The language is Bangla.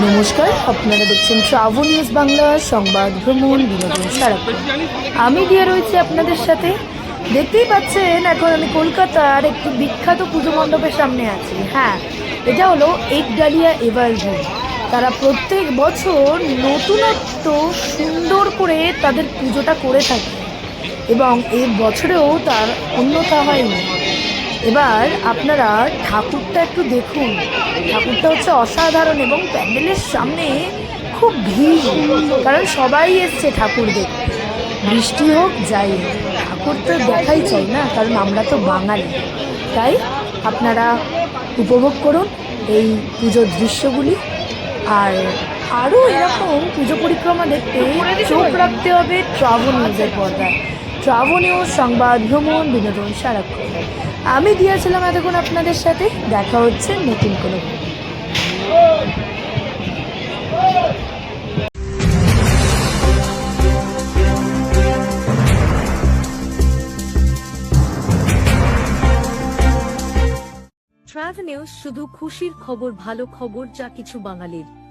নমস্কার, আপনারা দেখছেন ট্রাভেল নিউজ বাংলা, সংবাদ ভ্রমণ, বিনোদন সারাক্ষণ। আমি দিয়ে রয়েছি আপনাদের সাথে। দেখতেই পাচ্ছেন, এখন আমি কলকাতার একটি বিখ্যাত পুজো মণ্ডপের সামনে আছি। হ্যাঁ এটা হলো একডালিয়া এভারগ্রিন তারা প্রত্যেক বছর নতুনত্ব সুন্দর করে তাদের পুজোটা করে থাকে। এবং এই বছরেও তার অন্যথা হয়নি এবার আপনারা ঠাকুরটা একটু দেখুন। ঠাকুরটা হচ্ছে অসাধারণ এবং প্যান্ডেলের সামনে খুব ভিড়, কারণ সবাই এসছে ঠাকুর দেখতে। বৃষ্টি হোক, যাই হোক, ঠাকুর তো দেখাই চাই না, কারণ আমরা তো বাঙালি। তাই আপনারা উপভোগ করুন এই পুজোর দৃশ্যগুলি, আর আরও এরকম পুজো পরিক্রমা দেখতে চোখ রাখতে হবে ট্রাভেল নিউজের পর্দায়। ট্রাভেল নিউজ, সংবাদ, ভ্রমণ, বিনোদন, সারাক্ষণ। আমি দিয়েছিলাম এতক্ষণ আপনাদের সাথে। দেখা হচ্ছে নতুন কোনো ট্রাভেল নিউজ শুধু খুশির খবর, ভালো খবর, যা কিছু বাঙালির।